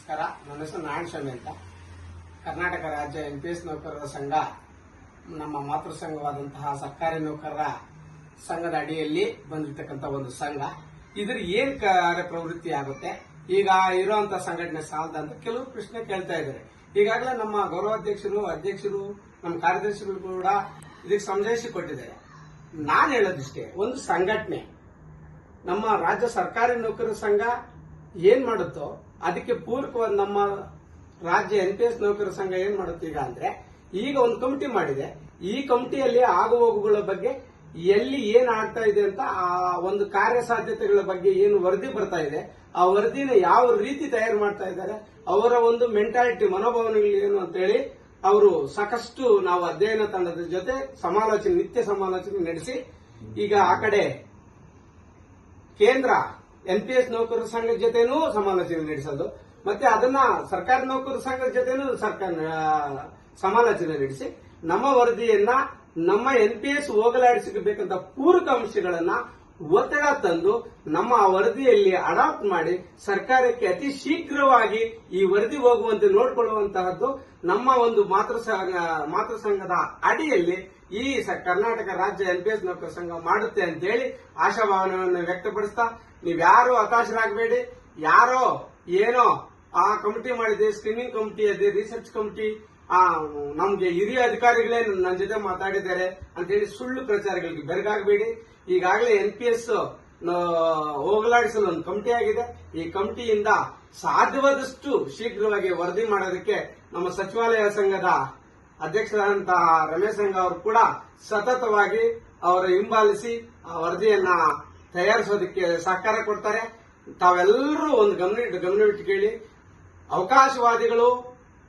ನಮಸ್ಕಾರ. ನನ್ನ ಹೆಸರು ನಾರಾಯಣ ಸ್ವಾಮಿ ಅಂತ. ಕರ್ನಾಟಕ ರಾಜ್ಯ ಎನ್ ಪಿ ಎಸ್ ನೌಕರರ ಸಂಘ, ನಮ್ಮ ಮಾತೃ ಸಂಘವಾದಂತಹ ಸರ್ಕಾರಿ ನೌಕರರ ಸಂಘದ ಅಡಿಯಲ್ಲಿ ಬಂದಿರತಕ್ಕಂತ ಒಂದು ಸಂಘ. ಇದ್ರ ಏನ್ ಕಾರ್ಯ ಪ್ರವೃತ್ತಿ ಆಗುತ್ತೆ? ಈಗ ಇರುವಂತ ಸಂಘಟನೆ ಸಾಲದ ಅಂತ ಕೆಲವು ಪ್ರಶ್ನೆ ಕೇಳ್ತಾ ಇದ್ದಾರೆ. ಈಗಾಗಲೇ ನಮ್ಮ ಗೌರವಾಧ್ಯಕ್ಷರು, ಅಧ್ಯಕ್ಷರು, ನಮ್ಮ ಕಾರ್ಯದರ್ಶಿಗಳು ಕೂಡ ಇದಕ್ಕೆ ಸಂದೇಶ ಕೊಟ್ಟಿದ್ದಾರೆ. ನಾನು ಹೇಳೋದಿಷ್ಟೇ, ಒಂದು ಸಂಘಟನೆ ನಮ್ಮ ರಾಜ್ಯ ಸರ್ಕಾರಿ ನೌಕರರ ಸಂಘ ಏನ್ ಮಾಡುತ್ತೋ ಅದಕ್ಕೆ ಪೂರಕವಾದ ನಮ್ಮ ರಾಜ್ಯ ಎನ್ ಪಿ ಎಸ್ ನೌಕರರ ಸಂಘ ಏನ್ ಮಾಡುತ್ತೆ ಈಗ ಅಂದ್ರೆ, ಈಗ ಒಂದು ಕಮಿಟಿ ಮಾಡಿದೆ. ಈ ಕಮಿಟಿಯಲ್ಲಿ ಆಗುಹೋಗುಗಳ ಬಗ್ಗೆ ಎಲ್ಲಿ ಏನ್ ಆಗ್ತಾ ಇದೆ ಅಂತ ಆ ಒಂದು ಕಾರ್ಯಸಾಧ್ಯತೆಗಳ ಬಗ್ಗೆ ಏನು ವರದಿ ಬರ್ತಾ ಇದೆ, ಆ ವರದಿನ ಯಾವ ರೀತಿ ತಯಾರು ಮಾಡ್ತಾ ಇದ್ದಾರೆ, ಅವರ ಒಂದು ಮೆಂಟಾಲಿಟಿ ಮನೋಭಾವನೆಗಳು ಏನು ಅಂತ ಹೇಳಿ ಅವರು ಸಾಕಷ್ಟು ನಾವು ಅಧ್ಯಯನ ತಂಡದ ಜೊತೆ ಸಮಾಲೋಚನೆ, ನಿತ್ಯ ಸಮಾಲೋಚನೆ ನಡೆಸಿ, ಈಗ ಆ ಕಡೆ ಕೇಂದ್ರ ಎನ್ ಪಿ ಎಸ್ ನೌಕರರ ಸಂಘದ ಜೊತೆನೂ ಸಮಾಲೋಚನೆ ನಡೆಸೋದು. ಮತ್ತೆ ಅದನ್ನ ಸರ್ಕಾರಿ ನೌಕರರ ಸಂಘದ ಜೊತೆನೂ ಸರ್ಕಾರ ಸಮಾಲೋಚನೆ ನಡೆಸಿ, ನಮ್ಮ ವರದಿಯನ್ನ ನಮ್ಮ ಎನ್ ಪಿ ಎಸ್ ಹೋಗಲಾಡಿಸಬೇಕಂತ ಪೂರಕ ಅಂಶಗಳನ್ನ ಒತ್ತಡ ತಂದು ನಮ್ಮ ವರದಿಯಲ್ಲಿ ಅಡಾಪ್ಟ್ ಮಾಡಿ ಸರ್ಕಾರಕ್ಕೆ ಅತಿ ಶೀಘ್ರವಾಗಿ ಈ ವರದಿ ಹೋಗುವಂತೆ ನೋಡಿಕೊಳ್ಳುವಂತಹದ್ದು ನಮ್ಮ ಒಂದು ಮಾತೃ ಮಾತೃ ಸಂಘದ ಅಡಿಯಲ್ಲಿ ಈ ಕರ್ನಾಟಕ ರಾಜ್ಯ ಎನ್ ಪಿ ಎಸ್ ನೌಕರ ಸಂಘ ಮಾಡುತ್ತೆ ಅಂತೇಳಿ ಆಶಾಭಾವನೆಯನ್ನು ವ್ಯಕ್ತಪಡಿಸ್ತಾ ನೀವ್ಯಾರು ಹತಾಶರಾಗಬೇಡಿ, ಯಾರೋ ಏನೋ ಆ ಕಮಿಟಿ ಮಾಡಿದೆ, ಸ್ಕ್ರೀನಿಂಗ್ ಕಮಿಟಿ, ಅದೆ ರಿಸರ್ಚ್ ಕಮಿಟಿ, ಆ, ನಮ್ಗೆ ಹಿರಿಯ ಅಧಿಕಾರಿಗಳೇ ನನ್ನ ಜೊತೆ ಮಾತಾಡಿದ್ದಾರೆ ಅಂತೇಳಿ ಸುಳ್ಳು ಪ್ರಚಾರಗಳಿಗೆ ಬೆರಗಾಗಬೇಡಿ. ಈಗಾಗಲೇ ಎನ್ ಪಿ ಎಸ್ ಹೋಗಲಾಡಿಸಲು ಒಂದು ಕಮಿಟಿ ಆಗಿದೆ. ಈ ಕಮಿಟಿಯಿಂದ ಸಾಧ್ಯವಾದಷ್ಟು ಶೀಘ್ರವಾಗಿ ವರದಿ ಮಾಡೋದಕ್ಕೆ ನಮ್ಮ ಸಚಿವಾಲಯ ಸಂಘದ ಅಧ್ಯಕ್ಷರಾದಂತಹ ರಮೇಶ್ ಸಂಘ ಅವರು ಕೂಡ ಸತತವಾಗಿ ಅವರ ಹಿಂಬಾಲಿಸಿ ಆ ವರದಿಯನ್ನ ತಯಾರಿಸೋದಕ್ಕೆ ಸಹಕಾರ ಕೊಡ್ತಾರೆ. ತಾವೆಲ್ಲರೂ ಒಂದು ಗಮನ ಗಮನವಿಟ್ಟು ಕೇಳಿ. ಅವಕಾಶವಾದಿಗಳು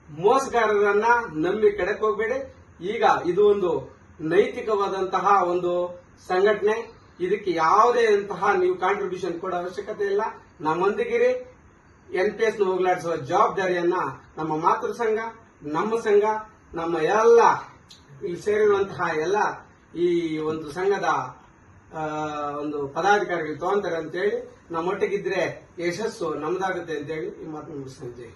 ಮೋಸಗಾರರನ್ನ ನಂಬಿ ಕೆಡಕ್ ಹೋಗ್ಬೇಡಿ. ಈಗ ಇದು ಒಂದು ನೈತಿಕವಾದಂತಹ ಒಂದು ಸಂಘಟನೆ, ಇದಕ್ಕೆ ಯಾವುದೇ ಅಂತಹ ನೀವು ಕಾಂಟ್ರಿಬ್ಯೂಷನ್ ಕೊಡೋ ಅವಶ್ಯಕತೆ ಇಲ್ಲ. ನಮ್ಮೊಂದಿಗಿರಿ ಎನ್ ಪಿ ಎಸ್ ಹೋಗಲಾಡಿಸುವ ಜವಾಬ್ದಾರಿಯನ್ನ ನಮ್ಮ ಮಾತೃ ಸಂಘ, ನಮ್ಮ ಸಂಘ, ನಮ್ಮ ಎಲ್ಲ ಇಲ್ಲಿ ಸೇರಿರುವಂತಹ ಎಲ್ಲ ಈ ಒಂದು ಸಂಘದ ಒಂದು ಪದಾಧಿಕಾರಿಗಳು ತಗೊಂತಾರೆ ಅಂತೇಳಿ ನಮ್ಮೊಟ್ಟಿಗಿದ್ರೆ ಯಶಸ್ಸು ನಮ್ದಾಗುತ್ತೆ ಅಂತೇಳಿ ಈ ಮಾತು ಮುಗಿಸ್ತೇನೆ